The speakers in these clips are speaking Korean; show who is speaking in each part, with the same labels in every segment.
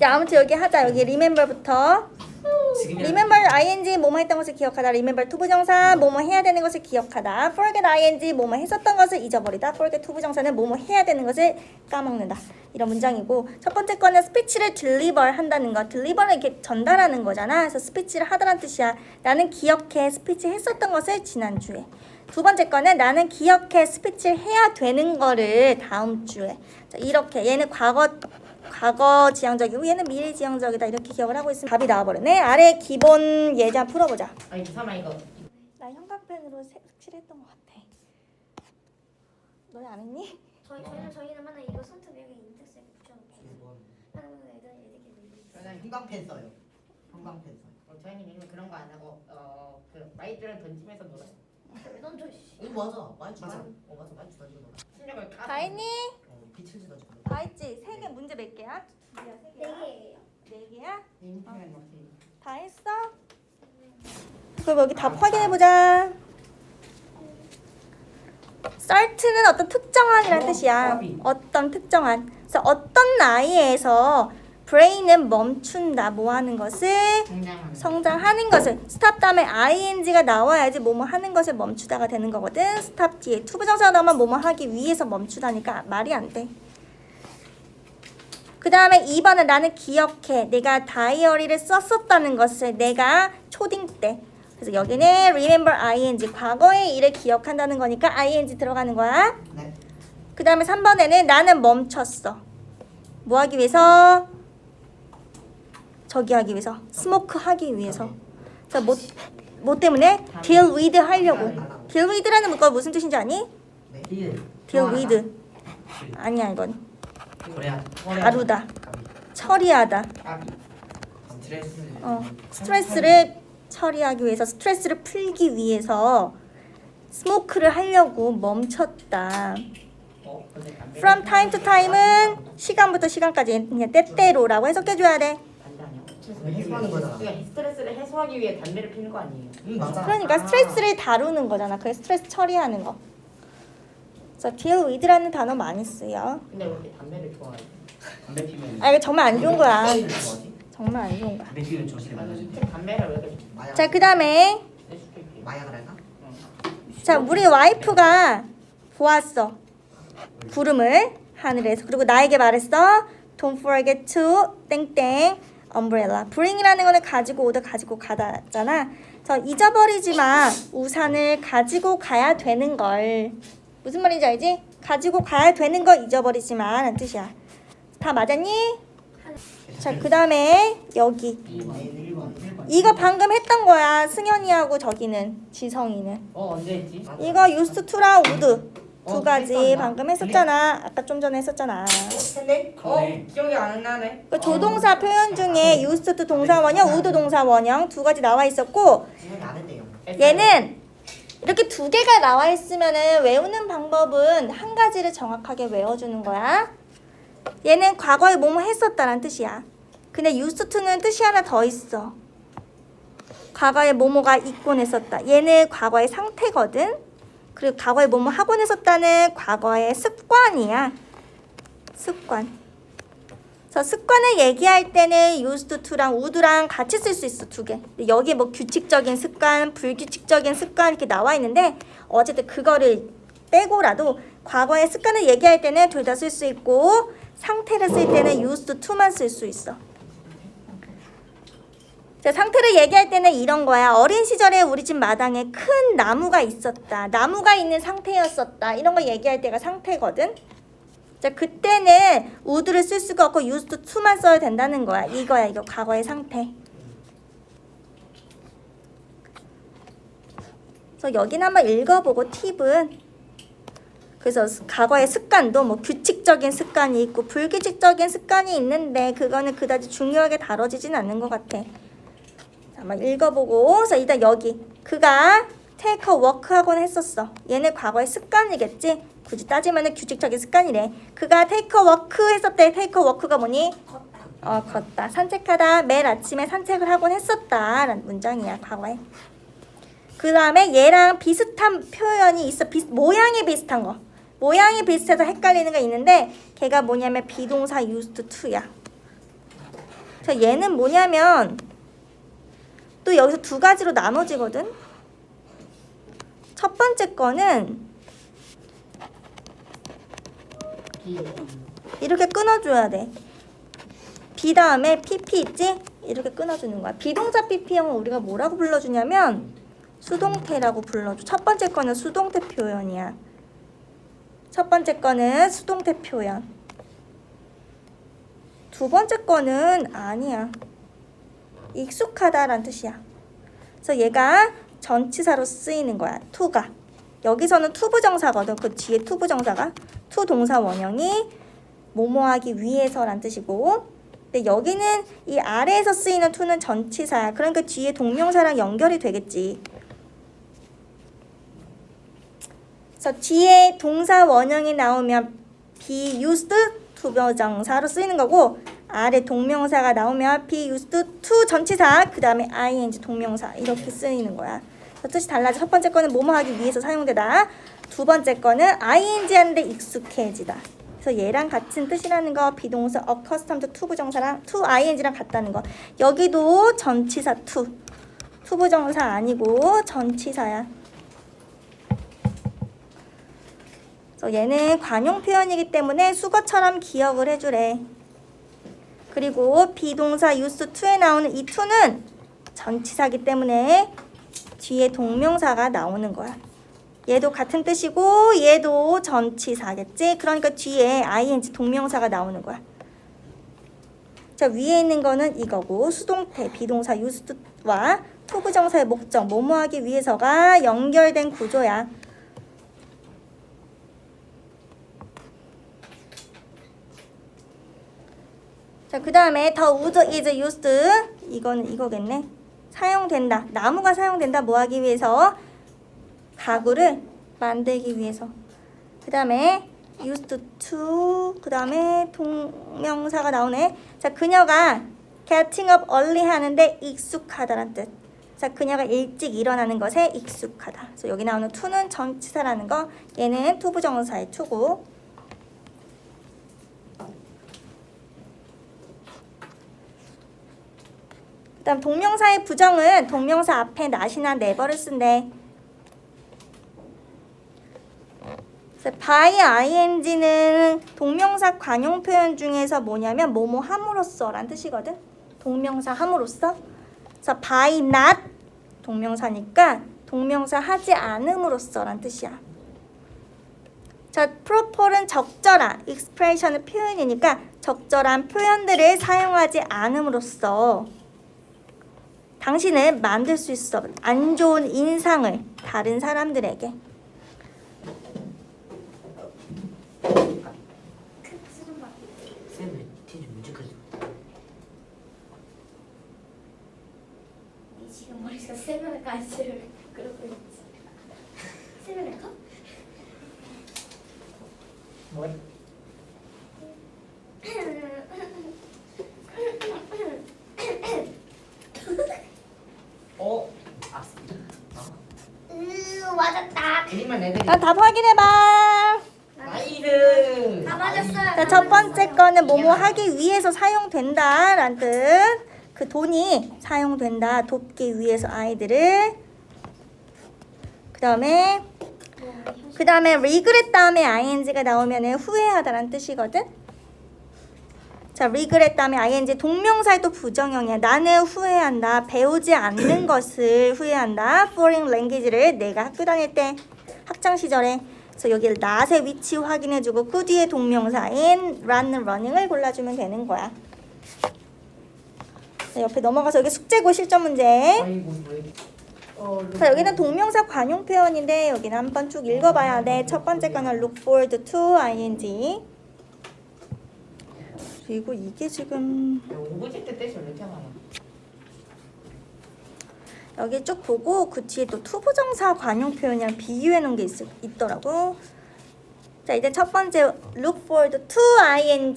Speaker 1: 자 아무튼 여기 하자. 여기 remember부터.
Speaker 2: 지금이야.
Speaker 1: remember ing 뭐뭐 했던 것을 기억하다. Remember 투부정사 뭐뭐 해야 되는 것을 기억하다. Forget ing 뭐뭐 했었던 것을 잊어버리다. Forget 투부정사는 뭐뭐 해야 되는 것을 까먹는다. 이런 문장이고 첫 번째 거는 스피치를 deliver 한다는 거 deliver는 이렇게 전달하는 거잖아. 그래서 스피치를 하다라는 뜻이야. 나는 기억해 스피치 했었던 것을 지난주에. 두 번째 거는 나는 기억해 스피치를 해야 되는 거를 다음 주에. 자, 이렇게. 얘는 과거 과거 지향적이고 얘는 미래 지향적이다 이렇게 기억을 하고 있으면 답이 나와버리네 아래 기본 예제 풀어보자
Speaker 2: 아니 기사마 이거
Speaker 1: 나 형광펜으로 색- 색칠했던 것 같아 너네 안 했니?
Speaker 3: 저희 저희는 저희는 맨날 이거 손톱 여기 인덱스에 붙여놓고 하는 애들 애들끼리
Speaker 2: 그러니까
Speaker 4: 형광펜 써요. 형광펜 써요.
Speaker 2: 어, 저희는 이미 그런 거 안 하고 어그 마이들은 던지면서 놀아요.
Speaker 3: 왜 던져 씨.
Speaker 4: 이거 맞아. 많이
Speaker 2: 맞아.
Speaker 4: 어 맞아. 많이 주다 이거.
Speaker 2: 실력을 까.
Speaker 1: 다
Speaker 4: 주다. 다
Speaker 1: 했지? 세 개 문제 몇 개야? 두 개야
Speaker 3: 세네
Speaker 1: 개야?
Speaker 3: 개예요.
Speaker 1: 네 개야?
Speaker 2: 인터넷 먹기.
Speaker 1: 다 했어? 그럼 여기 답 확인해 보자 start는 어떤 특정한이라는
Speaker 2: 어,
Speaker 1: 뜻이야. 어떤 특정한 그래서 어떤 나이에서 brain은 멈춘다 뭐 하는 것을
Speaker 2: 성장하는.
Speaker 1: 성장하는 것을 스탑 다음에 ing가 나와야지 뭐뭐 하는 것을 멈추다가 되는 거거든 스탑 뒤에 투부정사가 나오면 뭐뭐 하기 위해서 멈추다니까 말이 안 돼 그 다음에 2번은 나는 기억해 내가 다이어리를 썼었다는 것을 내가 초딩 때 그래서 여기는 remember ing 과거의 일을 기억한다는 거니까 ing 들어가는 거야
Speaker 4: 네.
Speaker 1: 그 다음에 3번에는 나는 멈췄어. 뭐 하기 위해서? 저기 하기 위해서. 스모크 하기 위해서. 자, 뭐, 뭐 때문에? deal with 하려고. deal with라는 거 무슨 뜻인지 아니?
Speaker 4: 네.
Speaker 2: 딜.
Speaker 1: deal with. 아니야, 이건.
Speaker 2: 그래야.
Speaker 1: 다루다. 처리하다.
Speaker 2: 스트레스.
Speaker 1: 어, 스트레스를 처리하기 위해서, 스트레스를 풀기 위해서 스모크를 하려고 멈췄다.
Speaker 2: 어, 근데 담배.
Speaker 1: from time to time은 시간부터 시간까지 그냥 때때로라고 해석해 줘야 돼.
Speaker 4: 해소하는 거잖아.
Speaker 2: 그러니까 스트레스를 해소하기 위해 담배를 피는 거 아니에요?
Speaker 4: 응 맞아.
Speaker 1: 그러니까 스트레스를 다루는 거잖아. 그 스트레스 처리하는 거. 그래서 deal with라는 단어 많이 쓰여.
Speaker 2: 근데 왜 이렇게 담배를 좋아해?
Speaker 5: 담배 피면
Speaker 1: 아 이거 정말 안 좋은 거야. 정말 안 좋은 거야.
Speaker 5: 담배 피면 정신이 많아진대.
Speaker 2: 담배를 왜 이렇게
Speaker 4: 마약.
Speaker 1: 자 그다음에?
Speaker 4: 마약을 할까?
Speaker 1: 자 우리 와이프가 보았어 구름을 하늘에서 그리고 나에게 말했어 Don't forget to 땡땡 umbrella. bring이라는 거는 가지고 오다 가지고 가다잖아. 저 잊어버리지 마. 우산을 가지고 가야 되는 걸. 무슨 말인지 알지? 가지고 가야 되는 거 잊어버리지 마라는 뜻이야. 다 맞았니? 자, 그 다음에 여기
Speaker 5: 네, 1번 1번.
Speaker 1: 이거 방금 했던 거야. 승현이하고 저기는 지성이는.
Speaker 2: 어 언제 했지?
Speaker 1: 이거 used to랑 would 두
Speaker 2: 어,
Speaker 1: 가지
Speaker 2: 했었나?
Speaker 1: 방금 했었잖아. 아까 좀 전에 했었잖아.
Speaker 4: 했네.
Speaker 2: 어
Speaker 5: 그러네.
Speaker 2: 기억이 안 나네.
Speaker 1: 그 조동사 표현 중에 used to 동사 원형, would 동사 원형 두 가지 나와 있었고. 얘는 이렇게 두 개가 나와 있으면은 외우는 방법은 한 가지를 정확하게 외워주는 거야. 얘는 과거에 뭐뭐 했었다는 뜻이야. 근데 used to는 뜻이 하나 더 있어. 과거에 뭐뭐가 있곤 했었다. 얘는 과거의 상태거든. 그리고 과거에 뭐뭐 하곤 했었다는 과거의 습관이야. 습관. 그래서 습관을 얘기할 때는 used to랑 would랑 같이 쓸 수 있어 두 개. 여기에 뭐 규칙적인 습관, 불규칙적인 습관 이렇게 나와 있는데 어쨌든 그거를 빼고라도 과거의 습관을 얘기할 때는 둘 다 쓸 수 있고 상태를 쓸 때는 used to만 쓸 수 있어. 자, 상태를 얘기할 때는 이런 거야. 어린 시절에 우리 집 마당에 큰 나무가 있었다. 나무가 있는 상태였었다. 이런 거 얘기할 때가 상태거든. 자, 그때는 would를 쓸 수가 없고 used to만 써야 된다는 거야. 이거야, 이거 과거의 상태. 그래서 여기는 한번 읽어보고 팁은 그래서 과거의 습관도 뭐 규칙적인 습관이 있고 불규칙적인 습관이 있는데 그거는 그다지 중요하게 다뤄지진 않는 것 같아. 자, 한번 읽어보고 그래서 일단 여기 그가 테이크 워크 하곤 했었어. 얘는 과거의 습관이겠지. 굳이 따지면은 규칙적인 습관이래. 그가 테이크 워크 했었대. 테이크 워크가 뭐니? 어, 걷다. 산책하다. 매일 아침에 산책을 하곤 했었다 라는 문장이야, 과거에. 그 다음에 얘랑 비슷한 표현이 있어. 비, 모양이 비슷한 거. 모양이 비슷해서 헷갈리는 거 있는데 걔가 뭐냐면 비동사 used to야. 자, 얘는 뭐냐면 또 여기서 두 가지로 나눠지거든. 첫 번째 거는 이렇게 끊어줘야 돼. B 다음에 PP 있지? 이렇게 끊어주는 거야. 비동사 PP형은 우리가 뭐라고 불러주냐면 수동태라고 불러줘. 첫 번째 거는 수동태 표현이야. 첫 번째 거는 수동태 표현. 두 번째 거는 아니야. 익숙하다라는 뜻이야. 그래서 얘가 전치사로 쓰이는 거야. to가. 여기서는 to 부정사거든. 그 뒤에 to 부정사가 to 동사 원형이 뭐뭐하기 위해서란 뜻이고 근데 여기는 이 아래에서 쓰이는 to는 전치사야. 그러니까 뒤에 동명사랑 연결이 되겠지. 그래서 뒤에 동사 원형이 나오면 be used to 부정사로 쓰이는 거고 아래 동명사가 나오면 be used to 전치사 그 다음에 ing 동명사 이렇게 쓰이는 거야. 뜻이 달라져. 첫 번째 거는 뭐뭐 하기 위해서 사용되다. 두 번째 거는 ing 하는데 익숙해지다. 그래서 얘랑 같은 뜻이라는 거 비동사 accustomed to 부정사랑 to ing랑 같다는 거. 여기도 전치사 to. to 부정사 아니고 전치사야. 그래서 얘는 관용 표현이기 때문에 수거처럼 기억을 해주래. 그리고 비동사 used to에 나오는 이 to는 전치사기 때문에 뒤에 동명사가 나오는 거야. 얘도 같은 뜻이고 얘도 전치사겠지. 그러니까 뒤에 ing 동명사가 나오는 거야. 자 위에 있는 거는 이거고 수동태 비동사 used와 to 부정사의 목적 뭐뭐 하기 위해서가 연결된 구조야. 자, 그 다음에 the wood is used. 이거는 이거겠네. 사용된다. 나무가 사용된다. 뭐 하기 위해서? 가구를 만들기 위해서. 그 다음에 used to. 그 다음에 동명사가 나오네. 자, 그녀가 getting up early 하는데 익숙하다란 뜻. 자, 그녀가 일찍 일어나는 것에 익숙하다. 그래서 여기 나오는 to는 전치사라는 거. 얘는 to 부정사의 to고. 다음 동명사의 부정은 동명사 앞에 not이나 never를 쓴대. by ing는 동명사 관용 표현 중에서 뭐냐면 뭐뭐 함으로써란 뜻이거든. 동명사 함으로써. 그래서 by not 동명사니까 동명사 하지 않음으로써란 뜻이야. 자, proper은 적절한 expression은 표현이니까 적절한 표현들을 사용하지 않음으로써 당신은 만들 수 있어. 안 좋은 인상을 다른 사람들에게.
Speaker 3: 머리가 세면까지 그러고 있지. 세면의 컵?
Speaker 4: 뭐? 어? 아,
Speaker 3: 으 맞았다.
Speaker 2: 그림만 애들이
Speaker 1: 자, 답 확인해봐
Speaker 2: 나이스.
Speaker 3: 다 맞았어요.
Speaker 1: 자, 첫 번째 거는 뭐뭐 하기 위해서 사용된다 라는 뜻 그 돈이 사용된다 돕기 위해서 아이들을 그 다음에 그 다음에 regret 다음에 ing가 나오면 후회하다라는 뜻이거든. 자, regret 다음에 ing 동명사의 또 부정형이야. 나는 후회한다. 배우지 않는 것을 후회한다. foreign language를 내가 학교 다닐 때 학창 시절에 그래서 여기 not의 위치 확인해주고 그 뒤에 동명사인 run, running을 골라주면 되는 거야. 자, 옆에 넘어가서 여기 숙제고 실전 문제. 자 여기는 동명사 관용 표현인데 여기는 한번 쭉 읽어봐야 돼. 첫 번째 거는 look forward to ing. 그리고 이게 지금
Speaker 2: 오브젝트 왜 이렇게 많아?
Speaker 1: 여기 쭉 보고 그 뒤에 또 투부정사 관용 표현이랑 비교해 놓은 게 있, 있더라고. 자 이제 첫 번째 look forward to ing.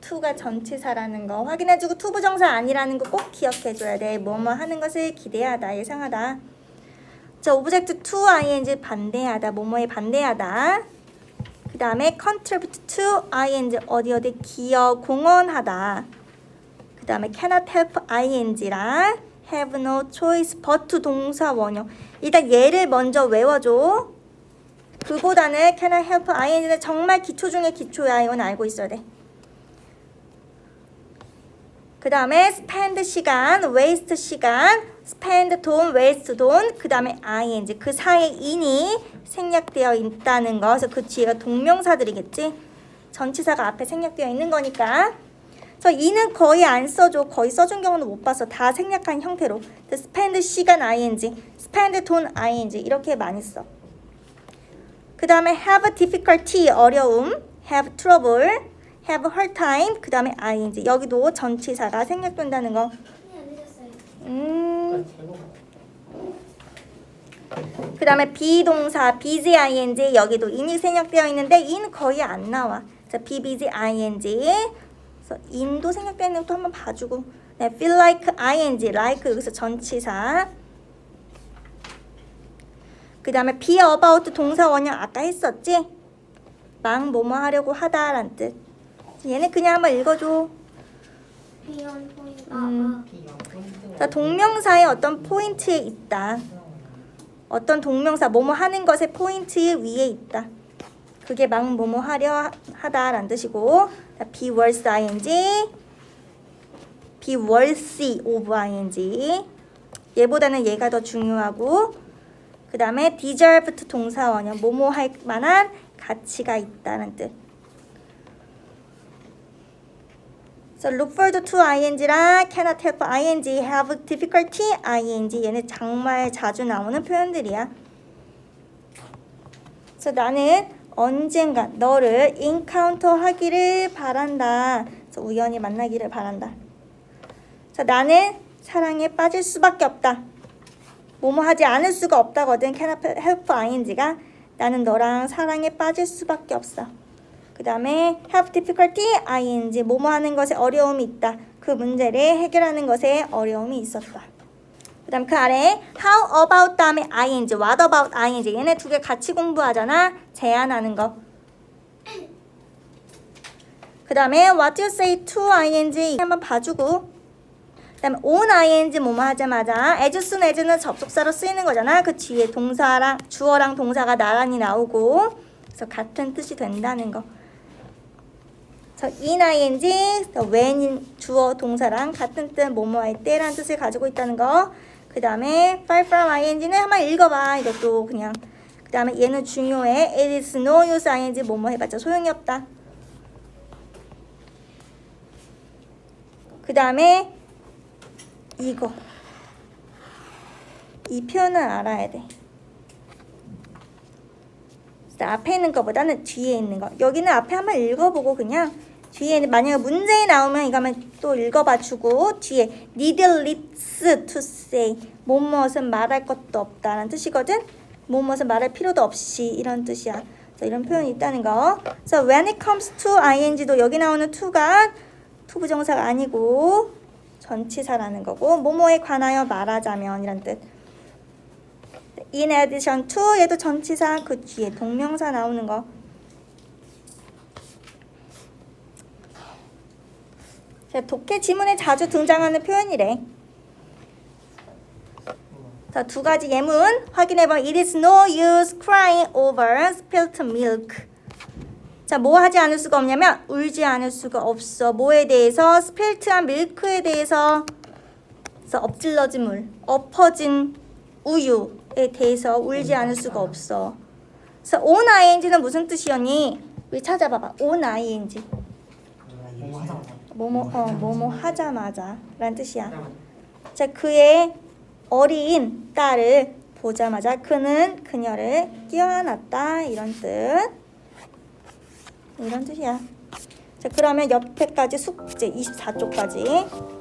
Speaker 1: to가 전치사라는 거 확인해주고 투부정사 아니라는 거 꼭 기억해줘야 돼. 뭐뭐 하는 것을 기대하다, 예상하다. 자, 오브젝트 to ing 반대하다, 뭐뭐에 반대하다. 그 다음에 contribute to ing 어디 어디 기여 공헌하다. 그 다음에 cannot help ing랑 have no choice but 동사 원형. 일단 얘를 먼저 외워줘. 그보다는 cannot help ing는 정말 기초 중에 기초야. 이건 알고 있어야 돼. 그 다음에 spend 시간, waste 시간, spend 돈, waste 돈, 그 다음에 ing 그 사이에 in이 생략되어 있다는 거. 그래서 그 뒤에가 동명사들이겠지. 전치사가 앞에 생략되어 있는 거니까. 그래서 in은 거의 안 써줘. 거의 써준 경우는 못 봤어. 다 생략한 형태로. spend 시간 ing, spend 돈 ing 이렇게 많이 써. 그 다음에 have difficulty 어려움, have trouble, have hard time. 그 다음에 ing 여기도 전치사가 생략된다는 거. 음. 그 다음에 비동사 busy ing 여기도 인이 생략되어 있는데 in 거의 안 나와. 자, busy ing. 그래서 in도 생략되어 있는 것도 한번 봐주고. 네, feel like ing, like 여기서 전치사. 그 다음에 be about 동사 원형 아까 했었지? 막 뭐뭐 하려고 하다라는 뜻. 얘는 그냥 한번 읽어줘.
Speaker 3: 포인트.
Speaker 1: 음. 자, 동명사의 어떤 포인트에 있다. 어떤 동명사 뭐뭐 하는 것의 포인트 위에 있다. 그게 막 뭐뭐 하려 하다라는 뜻이고 자, be worth ing be worthy of ing 얘보다는 얘가 더 중요하고 그 다음에 deserve to 동사 원형 뭐뭐 할 만한 가치가 있다는 뜻 So look forward to ing랑 cannot help ing, have difficulty ing 얘는 정말 자주 나오는 표현들이야. 그래서 나는 언젠가 너를 encounter 하기를 바란다. 그래서 우연히 만나기를 바란다. 그래서 나는 사랑에 빠질 수밖에 없다. 뭐뭐 하지 않을 수가 없다거든. cannot help ing가 나는 너랑 사랑에 빠질 수밖에 없어. 그 다음에 have difficulty ing 뭐뭐 하는 것에 어려움이 있다. 그 문제를 해결하는 것에 어려움이 있었다. 그 다음 그 아래 how about 다음에 ing what about ing 얘네 두 개 같이 공부하잖아. 제안하는 거. 그 다음에 what you say to ing 한번 봐주고 그 다음에 on ing 뭐뭐 하자마자 as soon as는 접속사로 쓰이는 거잖아. 그 뒤에 동사랑 주어랑 동사가 나란히 나오고 그래서 같은 뜻이 된다는 거. 그래서 in ing, when 주어 동사랑 같은 뜻 뭐뭐 할 때라는 뜻을 가지고 있다는 거. 그 다음에 far from ing는 한번 읽어봐. 이것도 그냥. 그 다음에 얘는 중요해. it is no use ing 뭐뭐 해봤자 소용이 없다. 그 다음에 이거. 이 표현을 알아야 돼. 앞에 있는 것보다는 뒤에 있는 거. 여기는 앞에 한번 읽어보고 그냥 뒤에 만약에 문제에 나오면 이거 한번 또 읽어봐 주고 뒤에 needless to say 뭐뭇은 말할 것도 없다는 뜻이거든. 뭐뭇은 말할 필요도 없이 이런 뜻이야. 그래서 이런 표현이 있다는 거. 그래서 when it comes to ing도 여기 나오는 to가 투부정사가 아니고 전치사라는 거고 뭐뭐에 관하여 말하자면 이런 뜻. in addition to 얘도 전치사 그 뒤에 동명사 나오는 거. 자, 독해 지문에 자주 등장하는 표현이래. 자, 두 가지 예문 확인해보면 It is no use crying over spilt milk. 자, 뭐 하지 않을 수가 없냐면 울지 않을 수가 없어. 뭐에 대해서? 스펠트한 밀크에 대해서 그래서 엎질러진 물, 엎어진 우유에 대해서 울지 않을 수가 없어. 그래서 on ing는 무슨 뜻이었니? 우리 찾아봐봐. on ing.
Speaker 5: 뭐뭐 하자마자.
Speaker 1: 어 뭐뭐 하자마자 라는 뜻이야. 자 그의 어린 딸을 보자마자 그는 그녀를 끼워안았다 이런 뜻. 이런 뜻이야. 자 그러면 옆에까지 숙제 24쪽까지